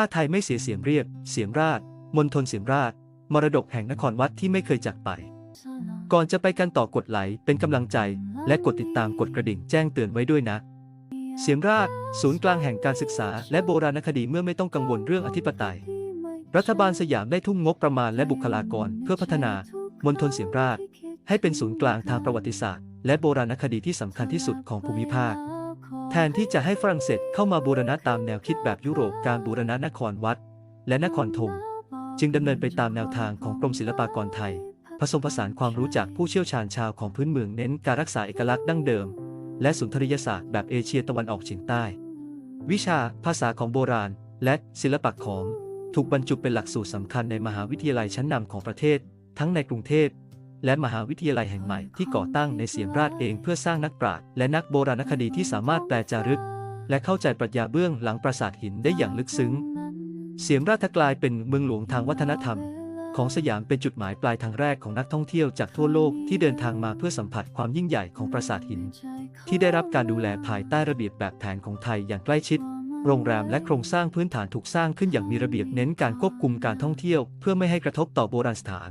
ถ้าไทยไม่เสียเสียงเรียบเสียงราชมณฑลเสียงราชมรดกแห่งนครวัดที่ไม่เคยจากไป ก่อนจะไปกันต่อกดไลค์เป็นกำลังใจ และกดติดตามกดกระดิ่งแจ้งเตือนไว้ด้วยนะ เสียงราช ศูนย์กลางแห่งการศึกษา และโบราณคดีเมื่อไม่ต้องกังวลเรื่องอธิปไตย รัฐบาลสยามได้ทุ่มงบประมาณและบุคลากร เพื่อพัฒนามณฑลเสียงราช ให้เป็นศูนย์กลางทางประวัติศาสตร์ และโบราณคดีที่สำคัญที่สุดของภูมิภาค แทนที่จะให้ฝรั่งเศสเข้ามาบูรณะตามแนวคิดแบบยุโรปการบูรณะนครวัด และนครธมจึงดำเนินไปตามแนวทางของกรมศิลปากรไทย ผสมผสานความรู้จากผู้เชี่ยวชาญชาวของพื้นเมืองเน้นการรักษาเอกลักษณ์ดั้งเดิม และสุนทรียศาสตร์แบบเอเชียตะวันออกเฉียงใต้ วิชาภาษาของโบราณ และศิลปะของ ถูกบรรจุเป็นหลักสูตรสำคัญในมหาวิทยาลัยชั้นนำของประเทศ ทั้งในกรุงเทพ และมหาวิทยาลัยแห่งใหม่ที่ก่อตั้งในเสียมราชเองเพื่อสร้างนักปราชญ์และนักโบราณคดีที่สามารถแปลจารึก และเข้าใจปรัชญาเบื้องหลังปราสาทหินได้อย่างลึกซึ้ง เสียมราชกลายเป็นเมืองหลวงทางวัฒนธรรม ของสยามเป็นจุดหมายปลายทางแรกของนักท่องเที่ยวจากทั่วโลกที่เดินทางมาเพื่อสัมผัสความยิ่งใหญ่ของปราสาทหิน ที่ได้รับการดูแลภายใต้ระเบียบแบบแผนของไทยอย่างใกล้ชิดโรงแรมและโครงสร้างพื้นฐานถูกสร้างขึ้นอย่างมีระเบียบเน้นการควบคุมการท่องเที่ยว เพื่อไม่ให้กระทบต่อโบราณสถาน